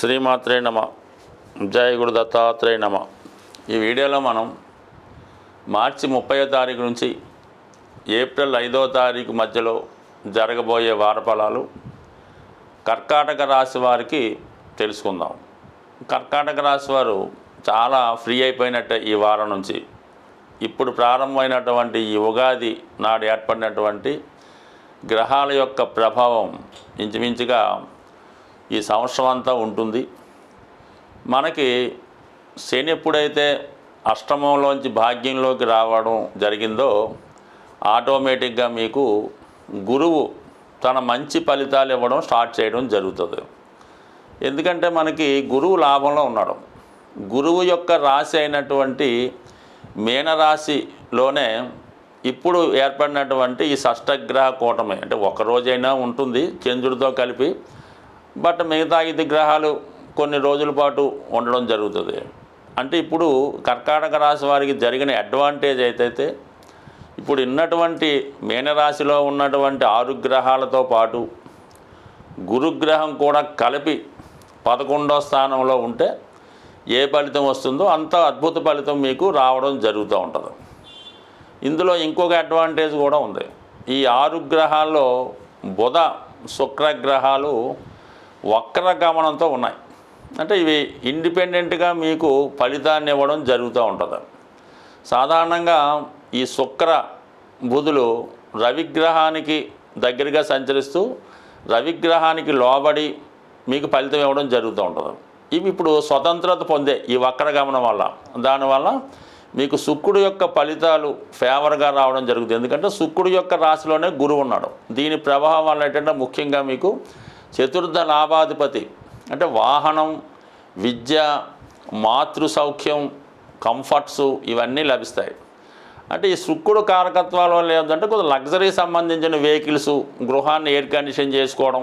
శ్రీమాత్రే నమ. జయ గురు దత్తాత్రేయ నమ. ఈ వీడియోలో మనం మార్చి ముప్పయో తారీఖు నుంచి ఏప్రిల్ ఐదో తారీఖు మధ్యలో జరగబోయే వారఫలాలు కర్కాటక రాశి వారికి తెలుసుకుందాం. కర్కాటక రాశి వారు చాలా ఫ్రీ అయిపోయినట్టే ఈ వారం నుంచి. ఇప్పుడు ప్రారంభమైనటువంటి ఈ ఉగాది నాడు ఏర్పడినటువంటి గ్రహాల యొక్క ప్రభావం ఇంచుమించుగా ఈ సంవత్సరం అంతా ఉంటుంది. మనకి శని ఎప్పుడైతే అష్టమంలోంచి భాగ్యంలోకి రావడం జరిగిందో ఆటోమేటిక్గా మీకు గురువు తన మంచి ఫలితాలు ఇవ్వడం స్టార్ట్ చేయడం జరుగుతుంది. ఎందుకంటే మనకి గురువు లాభంలో ఉన్నాడు. గురువు యొక్క రాశి అయినటువంటి మీనరాశిలోనే ఇప్పుడు ఏర్పడినటువంటి ఈ షష్టగ్రహ కూటమి అంటే ఒక రోజైనా ఉంటుంది చంద్రుడితో కలిపి బట్ మిగతా ఐదు గ్రహాలు కొన్ని రోజుల పాటు ఉండడం జరుగుతుంది. అంటే ఇప్పుడు కర్కాటక రాశి వారికి జరిగిన అడ్వాంటేజ్ అయితే ఇప్పుడు ఉన్నటువంటి మీనరాశిలో ఉన్నటువంటి ఆరు గ్రహాలతో పాటు గురుగ్రహం కూడా కలిపి పదకొండో స్థానంలో ఉంటే ఏ ఫలితం వస్తుందో అంత అద్భుత ఫలితం మీకు రావడం జరుగుతూ ఉంటుంది. ఇందులో ఇంకొక అడ్వాంటేజ్ కూడా ఉంది. ఈ ఆరు గ్రహాల్లో బుధ శుక్ర గ్రహాలు వక్ర గమనంతో ఉన్నాయి. అంటే ఇవి ఇండిపెండెంట్గా మీకు ఫలితాన్ని ఇవ్వడం జరుగుతూ ఉంటుంది. సాధారణంగా ఈ శుక్ర బుధులు రవిగ్రహానికి దగ్గరగా సంచరిస్తూ రవిగ్రహానికి లోబడి మీకు ఫలితం ఇవ్వడం జరుగుతూ ఉంటుంది. ఇవి ఇప్పుడు స్వతంత్రత పొందే ఈ వక్ర గమనం వల్ల దానివల్ల మీకు శుక్రుడు యొక్క ఫలితాలు ఫేవర్గా రావడం జరుగుతుంది. ఎందుకంటే శుక్రుడు యొక్క రాశిలోనే గురువు ఉన్నాడు. దీని ప్రభావం వల్ల ఏంటంటే ముఖ్యంగా మీకు చతుర్థ లాభాధిపతి. అంటే వాహనం విద్య మాతృ సౌఖ్యం కంఫర్ట్స్ ఇవన్నీ లభిస్తాయి. అంటే ఈ శుక్రుడు కారకత్వాల వల్ల ఏంటంటే కొంచెం లగ్జరీ సంబంధించిన వెహికల్స్ గృహాన్ని ఎయిర్ కండిషన్ చేసుకోవడం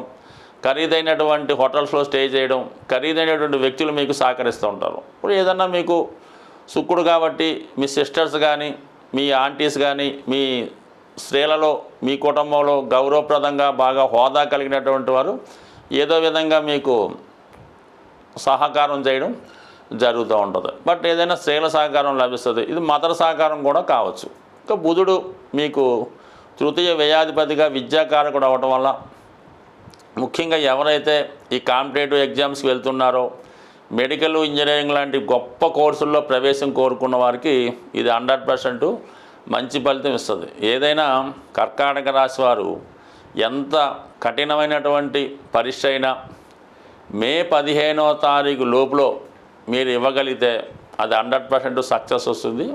ఖరీదైనటువంటి హోటల్స్లో స్టే చేయడం ఖరీదైనటువంటి వ్యక్తులు మీకు సహకరిస్తూ ఉంటారు. ఇప్పుడు ఏదన్నా మీకు శుక్రుడు కాబట్టి మీ సిస్టర్స్ కానీ మీ ఆంటీస్ కానీ మీ స్త్రీలలో మీ కుటుంబంలో గౌరవప్రదంగా బాగా హోదా కలిగినటువంటి వారు ఏదో విధంగా మీకు సహకారం చేయడం జరుగుతూ ఉంటుంది. బట్ ఏదైనా స్త్రీల సహకారం లభిస్తుంది. ఇది మదర్ సహకారం కూడా కావచ్చు. ఇంకా బుధుడు మీకు తృతీయ వ్యయాధిపతిగా విద్యాకారకుడు అవ్వటం వల్ల ముఖ్యంగా ఎవరైతే ఈ కాంపిటేటివ్ ఎగ్జామ్స్కి వెళ్తున్నారో మెడికల్ ఇంజనీరింగ్ లాంటి గొప్ప కోర్సుల్లో ప్రవేశం కోరుకున్న వారికి ఇది హండ్రెడ్ పర్సెంట్ మంచి ఫలితం ఇస్తుంది. ఏదైనా కర్కాటక రాశి వారు ఎంత కఠినమైనటువంటి పరీక్ష అయినా మే పదిహేనో తారీఖు లోపులో మీరు ఇవ్వగలిగితే అది హండ్రెడ్ పర్సెంట్ సక్సెస్ వస్తుంది.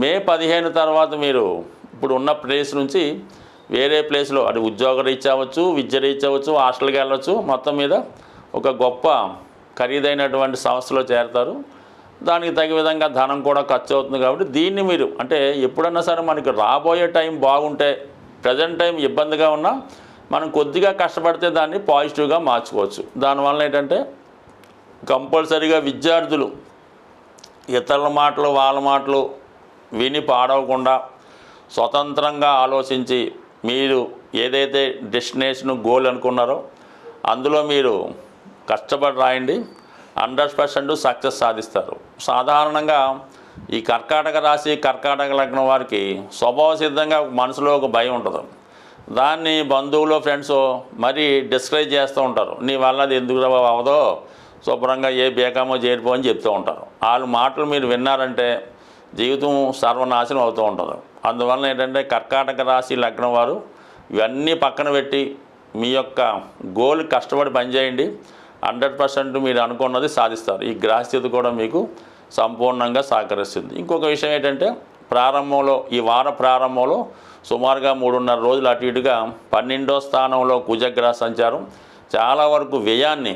మే పదిహేను తర్వాత మీరు ఇప్పుడు ఉన్న ప్లేస్ నుంచి వేరే ప్లేస్లో అది ఉద్యోగ రీచ్ అవ్వచ్చు విద్య రీచ్ అవ్వచ్చు హాస్టల్కి వెళ్ళవచ్చు మొత్తం మీద ఒక గొప్ప ఖరీదైనటువంటి సంస్థలో చేరతారు. దానికి తగిన విధంగా ధనం కూడా ఖర్చు అవుతుంది కాబట్టి దీన్ని మీరు అంటే ఎప్పుడన్నా సరే మనకి రాబోయే టైం బాగుంటే ప్రజెంట్ టైం ఇబ్బందిగా ఉన్నా మనం కొద్దిగా కష్టపడితే దాన్ని పాజిటివ్గా మార్చుకోవచ్చు. దానివల్ల ఏంటంటే కంపల్సరీగా విద్యార్థులు ఇతరుల మాటలు వాళ్ళ మాటలు విని పాడవకుండా స్వతంత్రంగా ఆలోచించి మీరు ఏదైతే డెస్టినేషన్ గోల్ అనుకున్నారో అందులో మీరు కష్టపడి రాయండి. హండ్రెడ్ పర్సెంట్ సక్సెస్ సాధిస్తారు. సాధారణంగా ఈ కర్కాటక రాశి కర్కాటక లగ్నం వారికి స్వభావ సిద్ధంగా మనసులో ఒక భయం ఉంటుంది. దాన్ని బంధువులు ఫ్రెండ్స్ మరీ డిస్కరేజ్ చేస్తూ ఉంటారు. నీ వల్ల అది ఎందుకు అవ్వదో అవదో శుభ్రంగా ఏ బేకామో చేరిపో అని చెప్తూ ఉంటారు. వాళ్ళ మాటలు మీరు విన్నారంటే జీవితం సర్వనాశనం అవుతూ ఉంటుంది. అందువలన ఏంటంటే కర్కాటక రాశి లగ్నం వారు ఇవన్నీ పక్కన పెట్టి మీ యొక్క గోల్ కష్టపడి పనిచేయండి. హండ్రెడ్ పర్సెంట్ మీరు అనుకున్నది సాధిస్తారు. ఈ గ్రహస్థితి కూడా మీకు సంపూర్ణంగా సహకరిస్తుంది. ఇంకొక విషయం ఏంటంటే ప్రారంభంలో ఈ వార ప్రారంభంలో సుమారుగా మూడున్నర రోజులు అటు ఇటుగా పన్నెండో స్థానంలో కుజగ్రహ సంచారం చాలా వరకు వ్యయాన్ని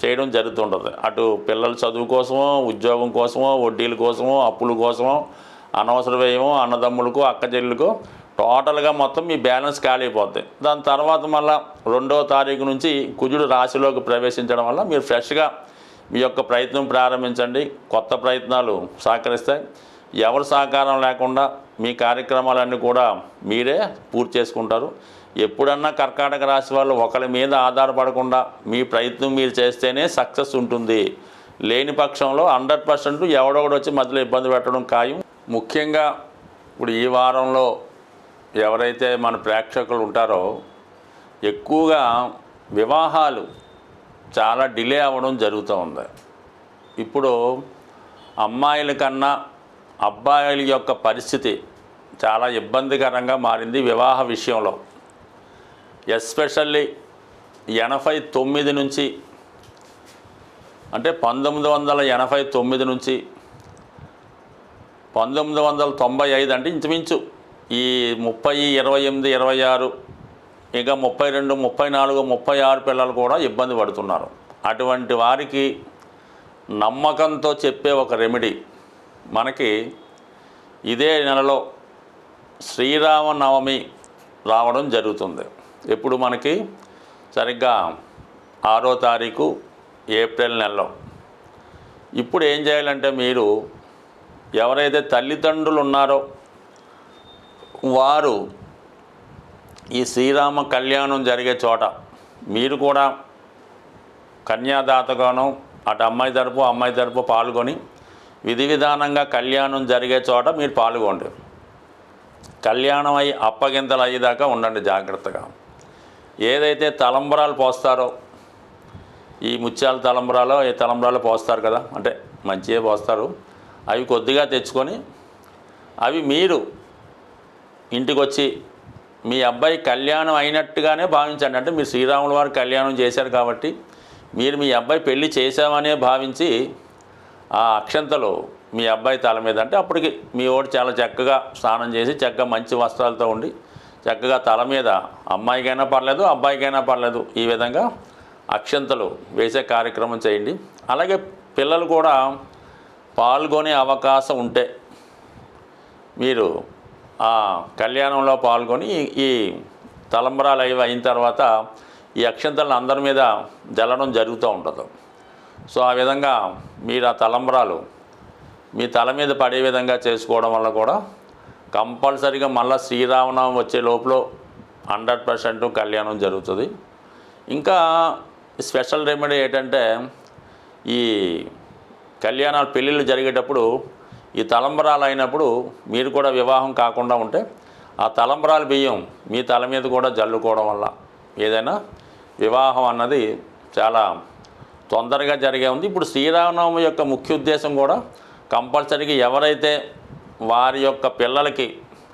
చేయడం జరుగుతుంటుంది. అటు పిల్లల చదువు కోసమో ఉద్యోగం కోసమో వడ్డీల కోసమో అప్పుల కోసమో అనవసర వ్యయమో అన్నదమ్ములకు అక్క టోటల్గా మొత్తం మీ బ్యాలెన్స్ ఖాళీ అయిపోద్ది. దాని తర్వాత మళ్ళా రెండో తారీఖు నుంచి కుజుడు రాశిలోకి ప్రవేశించడం వల్ల మీరు ఫ్రెష్గా మీ యొక్క ప్రయత్నం ప్రారంభించండి. కొత్త ప్రయత్నాలు సహకరిస్తాయి. ఎవరి సహకారం లేకుండా మీ కార్యక్రమాలన్నీ కూడా మీరే పూర్తి చేసుకుంటారు. ఎప్పుడన్నా కర్కాటక రాశి వాళ్ళు ఒకరి మీద ఆధారపడకుండా మీ ప్రయత్నం మీరు చేస్తేనే సక్సెస్ ఉంటుంది. లేని పక్షంలో హండ్రెడ్ పర్సెంట్ ఎవడొకడు వచ్చి మధ్యలో ఇబ్బంది పెట్టడం ఖాయం. ముఖ్యంగా ఇప్పుడు ఈ వారంలో ఎవరైతే మన ప్రేక్షకులు ఉంటారో ఎక్కువగా వివాహాలు చాలా డిలే అవ్వడం జరుగుతూ ఉంది. ఇప్పుడు అమ్మాయిల కన్నా అబ్బాయిల యొక్క పరిస్థితి చాలా ఇబ్బందికరంగా మారింది వివాహ విషయంలో. ఎస్పెషల్లీ ఎనభై తొమ్మిది నుంచి అంటే పంతొమ్మిది వందల ఎనభై తొమ్మిది నుంచి పంతొమ్మిది వందల తొంభై ఐదు అంటే ఇంచుమించు ఈ ముప్పై ఇరవై ఎనిమిది ఇరవై ఆరు ఇంకా ముప్పై రెండు ముప్పై నాలుగు ముప్పై ఆరు పిల్లలు కూడా ఇబ్బంది పడుతున్నారు. అటువంటి వారికి నమ్మకంతో చెప్పే ఒక రెమెడీ. మనకి ఇదే నెలలో శ్రీరామనవమి రావడం జరుగుతుంది. ఇప్పుడు మనకి సరిగ్గా ఆరో తారీఖు ఏప్రిల్ నెలలో. ఇప్పుడు ఏం చేయాలంటే మీరు ఎవరైతే తల్లిదండ్రులు ఉన్నారో వారు ఈ శ్రీరామ కళ్యాణం జరిగే చోట మీరు కూడా కన్యాదాతగాను అటు అమ్మాయి తరపు అమ్మాయి తరపు పాల్గొని విధి విధానంగా కళ్యాణం జరిగే చోట మీరు పాల్గొండి. కళ్యాణం అయ్యి అప్పగింతలు అయ్యేదాకా ఉండండి జాగ్రత్తగా. ఏదైతే తలంబరాలు పోస్తారో ఈ ముత్యాల తలంబరాలో ఏ తలంబరాలు పోస్తారు కదా అంటే మంచిగా పోస్తారు. అవి కొద్దిగా తెచ్చుకొని అవి మీరు ఇంటికి వచ్చి మీ అబ్బాయి కళ్యాణం అయినట్టుగానే భావించండి. అంటే మీరు శ్రీరాముల వారు కళ్యాణం చేశారు కాబట్టి మీరు మీ అబ్బాయి పెళ్ళి చేశామనే భావించి ఆ అక్షంతలు మీ అబ్బాయి తల మీద అంటే అప్పటికి మీ ఓడి చాలా చక్కగా స్నానం చేసి చక్కగా మంచి వస్త్రాలతో ఉండి చక్కగా తల మీద అమ్మాయికైనా పర్లేదు అబ్బాయికైనా పర్లేదు ఈ విధంగా అక్షంతలు వేసే కార్యక్రమం చేయండి. అలాగే పిల్లలు కూడా పాల్గొనే అవకాశం ఉంటే మీరు ఆ కళ్యాణంలో పాల్గొని ఈ- తలంబరాలు అవి అయిన తర్వాత ఈ అక్షంతలను అందరి మీద జల్లడం జరుగుతూ ఉంటుంది. సో ఆ విధంగా మీరు ఆ తలంబరాలు మీ తల మీద పడే విధంగా చేసుకోవడం వల్ల కూడా కంపల్సరీగా మళ్ళీ శ్రీరామనవం వచ్చే లోపల హండ్రెడ్ పర్సెంట్ కళ్యాణం జరుగుతుంది. ఇంకా స్పెషల్ రెమెడీ ఏంటంటే ఈ కళ్యాణాలు పెళ్ళిళ్ళు జరిగేటప్పుడు ఈ తలంబరాలు అయినప్పుడు మీరు కూడా వివాహం కాకుండా ఉంటే ఆ తలంబరాలు బియ్యం మీ తల మీద కూడా జల్లుకోవడం వల్ల ఏదైనా వివాహం అన్నది చాలా తొందరగా జరిగే ఉంది. ఇప్పుడు శ్రీరామనవమి యొక్క ముఖ్య ఉద్దేశం కూడా కంపల్సరీగా ఎవరైతే వారి యొక్క పిల్లలకి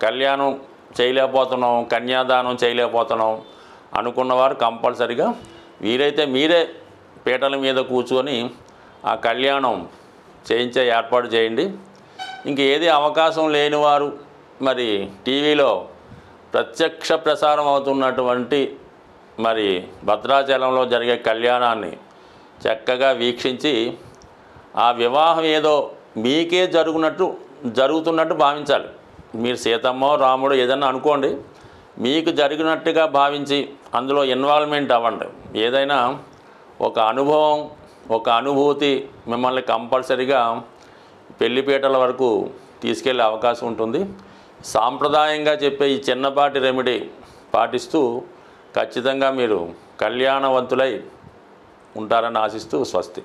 కళ్యాణం చేయలేకపోతున్నాం కన్యాదానం చేయలేకపోతున్నాం అనుకున్నవారు కంపల్సరీగా వీరైతే మీరే పీటల మీద కూర్చొని ఆ కళ్యాణం చేయించే ఏర్పాటు చేయండి. ఇంక ఏది అవకాశం లేనివారు మరి టీవీలో ప్రత్యక్ష ప్రసారం అవుతున్నటువంటి మరి భద్రాచలంలో జరిగే కళ్యాణాన్ని చక్కగా వీక్షించి ఆ వివాహం ఏదో మీకే జరుగునట్టు జరుగుతున్నట్టు భావించాలి. మీరు సీతమ్మ రాముడు ఏదన్నా అనుకోండి మీకు జరిగినట్టుగా భావించి అందులో ఇన్వాల్వ్మెంట్ అవ్వండి. ఏదైనా ఒక అనుభవం ఒక అనుభూతి మిమ్మల్ని కంపల్సరిగా పెళ్ళిపీటల వరకు తీసుకెళ్ళే అవకాశం ఉంటుంది. సాంప్రదాయంగా చెప్పే ఈ చిన్నపాటి రెమెడీ పాటిస్తూ ఖచ్చితంగా మీరు కళ్యాణవంతులై ఉంటారని ఆశిస్తూ స్వస్తి.